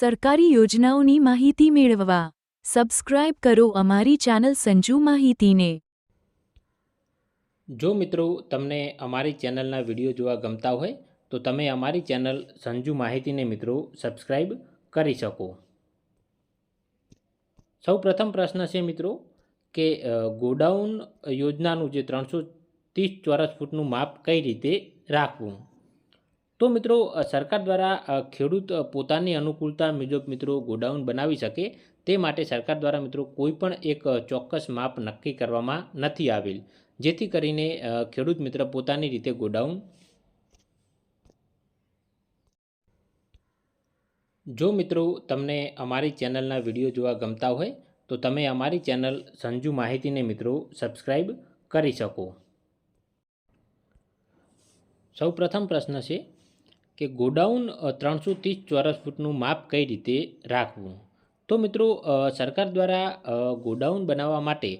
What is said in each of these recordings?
સરકારી યોજનાઓની માહિતી મેળવવા. સબસ્ક્રાઇબ કરો અમારી ચેનલ સંજુ માહિતીને. જો મિત્રો તમને અમારી ચેનલના વીડિયો જોવા ગમતા હોય, તો તમે અમારી ચેનલ સંજુ માહિતીને મિત્રો સબસ્ક્રાઈબ કરી શકો. સૌ પ્રથમ પ્રશ્ન છે મિત્રો, કે ગોડાઉન યોજનાનું જે ત્રણસો ત્રીસ ચોરસ ફૂટનું માપ કઈ રીતે રાખવું? તો મિત્રો સરકાર દ્વારા ખેડૂત પોતાની અનુકૂળતા મુજબ મિત્રો ગોડાઉન બનાવી શકે, તે માટે સરકાર દ્વારા મિત્રો કોઈપણ એક ચોક્કસ માપ નક્કી કરવામાં નથી આવેલ. જેથી કરીને ખેડૂત મિત્ર પોતાની રીતે ગોડાઉન જો મિત્રો તમને અમારી ચેનલના વીડિયો જોવા ગમતા હોય, તો તમે અમારી ચેનલ સંજુ માહિતીને મિત્રો સબસ્ક્રાઈબ કરી શકો. સૌ પ્રથમ પ્રશ્ન છે કે ગોડાઉન ત્રણસો ત્રીસ ચોરસ ફૂટનું માપ કઈ રીતે રાખવું? તો મિત્રો સરકાર દ્વારા ગોડાઉન બનાવવા માટે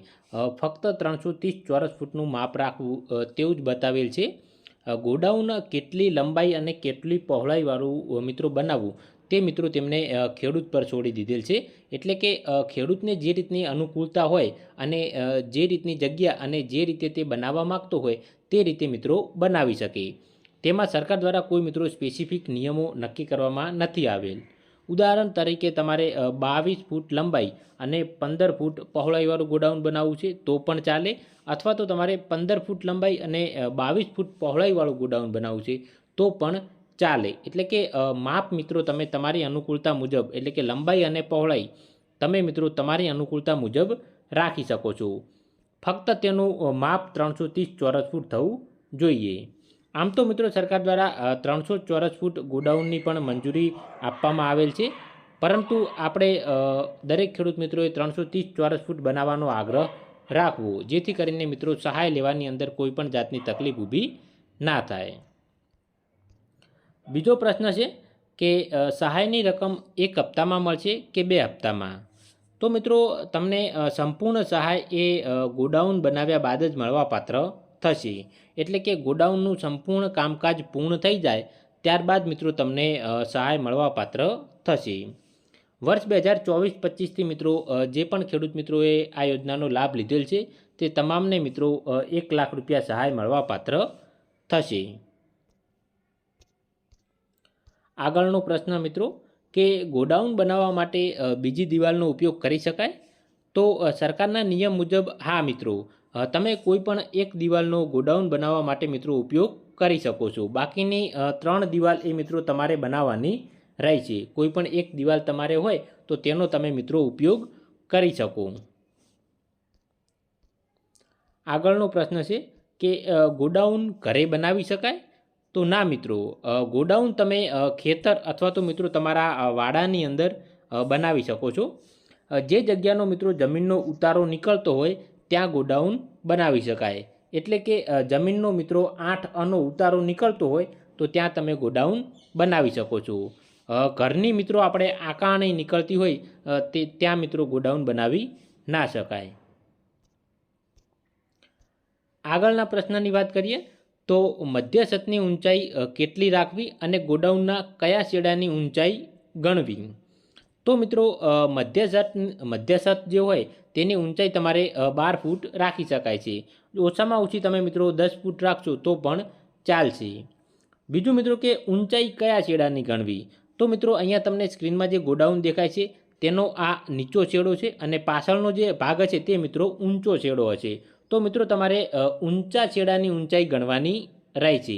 ફક્ત ત્રણસો ત્રીસ ચોરસ ફૂટનું માપ રાખવું તેવું જ બતાવેલ છે. ગોડાઉન કેટલી લંબાઈ અને કેટલી પહોળાઈવાળું મિત્રો બનાવવું, તે મિત્રો તેમને ખેડૂત પર છોડી દીધેલ છે. એટલે કે ખેડૂતને જે રીતની અનુકૂળતા હોય અને જે રીતની જગ્યા અને જે રીતે તે બનાવવા માગતો હોય, તે રીતે મિત્રો બનાવી શકે. તેમાં સરકાર દ્વારા કોઈ મિત્રો સ્પેસિફિક નિયમો નક્કી કરવામાં નથી આવેલ. ઉદાહરણ તરીકે તમારે બાવીસ ફૂટ લંબાઈ અને પંદર ફૂટ પહોળાઈવાળું ગોડાઉન બનાવવું છે તો પણ ચાલે. અથવા તો તમારે પંદર ફૂટ લંબાઈ અને બાવીસ ફૂટ પહોળાઈવાળું ગોડાઉન બનાવવું છે તો પણ ચાલે. એટલે કે માપ મિત્રો તમે તમારી અનુકૂળતા મુજબ, એટલે કે લંબાઈ અને પહોળાઈ, તમે મિત્રો તમારી અનુકૂળતા મુજબ રાખી શકો છો. ફક્ત તેનું માપ ત્રણસો ચોરસ ફૂટ થવું જોઈએ. આમ તો મિત્રો સરકાર દ્વારા ત્રણસો ચોરસ ફૂટ ગોડાઉનની પણ મંજૂરી આપવામાં આવેલ છે. પરંતુ આપણે દરેક ખેડૂત મિત્રોએ ત્રણસો ત્રીસ ચોરસ ફૂટ બનાવવાનો આગ્રહ રાખવો, જેથી કરીને મિત્રો સહાય લેવાની અંદર કોઈ પણ જાતની તકલીફ ઊભી ના થાય. બીજો પ્રશ્ન છે કે સહાયની રકમ એક હપ્તામાં મળશે કે બે હપ્તામાં? તો મિત્રો, તમને સંપૂર્ણ સહાય એ ગોડાઉન બનાવ્યા બાદ જ મળવાપાત્ર થશે. એટલે કે ગોડાઉનનું સંપૂર્ણ કામકાજ પૂર્ણ થઈ જાય, ત્યારબાદ મિત્રો તમને સહાય મળવાપાત્ર થશે. વર્ષ બે હજાર ચોવીસ પચીસથી મિત્રો જે પણ ખેડૂત મિત્રોએ આ યોજનાનો લાભ લીધેલ છે, તે તમામને મિત્રો એક લાખ રૂપિયા સહાય મળવાપાત્ર થશે. આગળનો પ્રશ્ન મિત્રો, કે ગોડાઉન બનાવવા માટે બીજી દિવાલનો ઉપયોગ કરી શકાય? તો સરકારના નિયમ મુજબ, હા મિત્રો તમે કોઈ પણ એક દિવાલનો ગોડાઉન બનાવવા માટે મિત્રો ઉપયોગ કરી શકો છો. બાકીની ત્રણ દિવાલ એ મિત્રો તમારે બનાવવાની રહે છે. કોઈ પણ એક દિવાલ તમારે હોય તો તેનો તમે મિત્રો ઉપયોગ કરી શકો. આગળનો પ્રશ્ન છે કે ગોડાઉન ઘરે બનાવી શકાય? તો ના મિત્રો ગોડાઉન તમે ખેતર અથવા તો મિત્રો તમારા વાડાની અંદર બનાવી શકો છો. જે જગ્યાનો મિત્રો જમીનનો ઉતારો નીકળતો હોય ત્યાં ગોડાઉન બનાવી શકાય. એટલે કે જમીનનો મિત્રો આઠ અનો ઉતારો નીકળતો હોય, તો ત્યાં તમે ગોડાઉન બનાવી શકો છો. ઘરની મિત્રો આપણે આકારણી નીકળતી હોય તે ત્યાં મિત્રો ગોડાઉન બનાવી ના શકાય. આગળના પ્રશ્નની વાત કરીએ, તો મધ્ય છતની ઊંચાઈ કેટલી રાખવી અને ગોડાઉનના કયા શેડાની ઊંચાઈ ગણવી? તો મિત્રો મધ્ય છત મધ્ય છત જે હોય તેની ઊંચાઈ તમારે બાર ફૂટ રાખી શકાય છે. ઓછામાં ઓછી તમે મિત્રો દસ ફૂટ રાખશો તો પણ ચાલશે. બીજું મિત્રો કે ઊંચાઈ કયા છેડાની ગણવી? તો મિત્રો અહીંયા તમને સ્ક્રીનમાં જે ગોડાઉન દેખાય છે, તેનો આ નીચો છેડો છે અને પાછળનો જે ભાગ હશે તે મિત્રો ઊંચો છેડો હશે. તો મિત્રો તમારે ઊંચા છેડાની ઊંચાઈ ગણવાની રહે છે.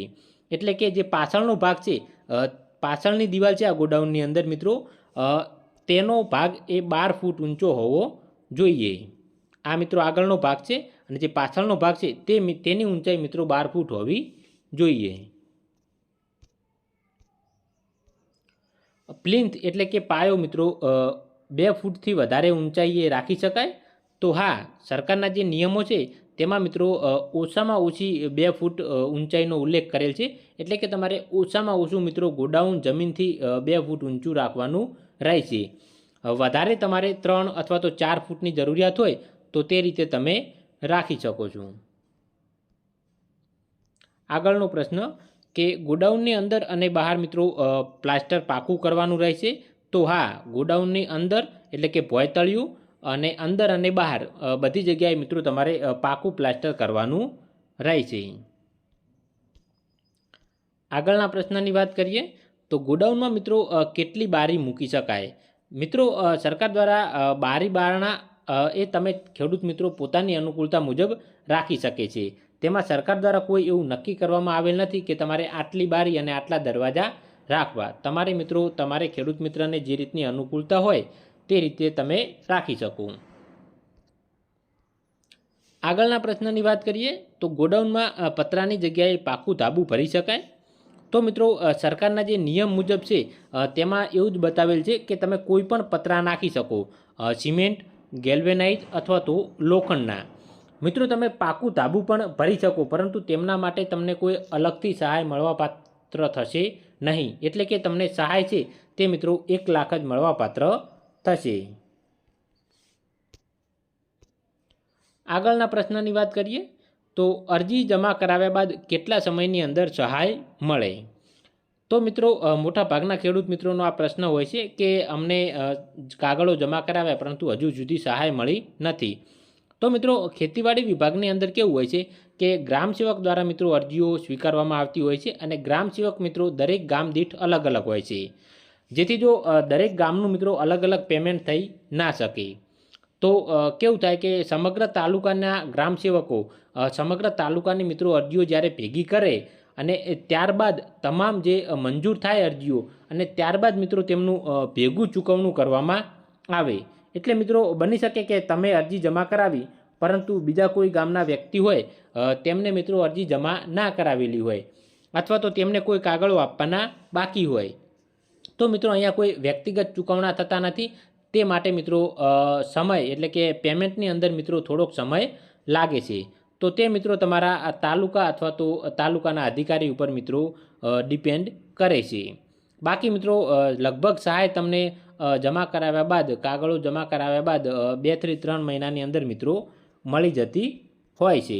એટલે કે જે પાછળનો ભાગ છે પાછળની દિવાલ છે આ ગોડાઉનની અંદર મિત્રો તેનો ભાગ એ બાર ફૂટ ઊંચો હોવો જોઈએ. આ મિત્રો આગળનો ભાગ છે અને જે પાછળનો ભાગ છે તે તેની ઊંચાઈ મિત્રો બાર ફૂટ હોવી જોઈએ. પ્લિન્થ એટલે કે પાયો મિત્રો બે ફૂટથી વધારે ઊંચાઈએ રાખી શકાય. તો હા, સરકારના જે નિયમો છે તેમાં મિત્રો ઓછામાં ઓછી બે ફૂટ ઊંચાઈનો ઉલ્લેખ કરેલ છે. એટલે કે તમારે ઓછામાં ઓછું મિત્રો ગોડાઉન જમીનથી બે ફૂટ ઊંચું રાખવાનું રહેશે. વધારે તમારે ત્રણ અથવા તો ચાર ફૂટની જરૂરિયાત હોય તો તે રીતે તમે રાખી શકો છો. આગળનો પ્રશ્ન કે ગોડાઉનની અંદર અને બહાર મિત્રો પ્લાસ્ટર પાકું કરવાનું રહેશે તો હા, ગોડાઉનની અંદર એટલે કે ભોયતળિયું અને અંદર અને બહાર બધી જગ્યાએ મિત્રો તમારે પાકું પ્લાસ્ટર કરવાનું રહેશે. આગળના પ્રશ્નની વાત કરીએ તો ગોડાઉનમાં મિત્રો કેટલી બારી મૂકી શકાય? મિત્રો સરકાર દ્વારા બારી બારણા એ તમે ખેડૂત મિત્રો પોતાની અનુકૂળતા મુજબ રાખી શકે છે. તેમાં સરકાર દ્વારા કોઈ એવું નક્કી કરવામાં આવેલ નથી કે તમારે આટલી બારી અને આટલા દરવાજા રાખવા. તમારે મિત્રો, તમારે ખેડૂત મિત્રને જે રીતની અનુકૂળતા હોય તે રીતે તમે રાખી શકો. આગળના પ્રશ્નની વાત કરીએ તો ગોડાઉનમાં પતરાની જગ્યાએ પાકું ધાબું ભરી શકાય. તો મિત્રો સરકારના જે નિયમ મુજબ છે તેમાં એવું જ બતાવેલ છે કે તમે કોઈ પણ પતરા નાખી શકો. સિમેન્ટ, ગેલ્વેનાઇઝ અથવા તો લોખંડના. મિત્રો, તમે પાકું તાબુ પણ ભરી શકો, પરંતુ તેમના માટે તમને કોઈ અલગથી સહાય મળવાપાત્ર થશે નહીં. એટલે કે તમને સહાય છે તે, મિત્રો, એક લાખ જ મળવાપાત્ર થશે. આગળના પ્રશ્નની વાત કરીએ. તો અરજી જમા કરાવ્યા બાદ કેટલા સમયની અંદર સહાય મળે? તો મિત્રો મોટા ભાગના ખેડૂત મિત્રોનો આ પ્રશ્ન હોય છે કે અમને કાગળો જમા કરાવ્યા પરંતુ હજુ સુધી સહાય મળી નથી. તો મિત્રો, ખેતીવાડી વિભાગની અંદર કેવું હોય છે કે ગ્રામ સેવક દ્વારા મિત્રો અરજીઓ સ્વીકારવામાં આવતી હોય છે અને ગ્રામ સેવક મિત્રો દરેક ગામ દીઠ અલગ અલગ હોય છે. જેથી જો દરેક ગામનું મિત્રો અલગ અલગ પેમેન્ટ થઈ ના શકે. તો કેવું થાય કે સમગ્ર તાલુકાના ગ્રામ સેવકો સમગ્ર તાલુકાની મિત્રો અરજીઓ જ્યારે ભેગી કરે અને ત્યારબાદ તમામ જે મંજૂર થાય અરજીઓ અને ત્યારબાદ મિત્રો તેમનું ભેગું ચૂકવણું કરવામાં આવે. એટલે મિત્રો બની શકે કે તમે અરજી જમા કરાવી, પરંતુ બીજા કોઈ ગામના વ્યક્તિ હોય તેમને મિત્રો અરજી જમા ના કરાવેલી હોય અથવા તો તેમને કોઈ કાગળો આપવાના બાકી હોય. તો મિત્રો અહીંયા કોઈ વ્યક્તિગત ચૂકવણા થતા નથી. તે માટે મિત્રો સમય એટલે કે પેમેન્ટની અંદર મિત્રો થોડોક સમય લાગે છે. તો તે મિત્રો તમારા તાલુકા અથવા તો તાલુકાના અધિકારી ઉપર મિત્રો ડિપેન્ડ કરે છે. બાકી મિત્રો લગભગ સહાય તમને જમા કરાવ્યા બાદ, કાગળો જમા કરાવ્યા બાદ બેથી ત્રણ મહિનાની અંદર મિત્રો મળી જતી હોય છે.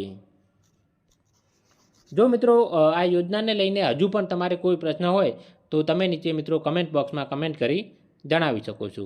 જો મિત્રો આ યોજનાને લઈને હજુ પણ તમારે કોઈ પ્રશ્ન હોય, તો તમે નીચે મિત્રો કમેન્ટ બોક્સમાં કમેન્ટ કરી જણાવી શકો છો.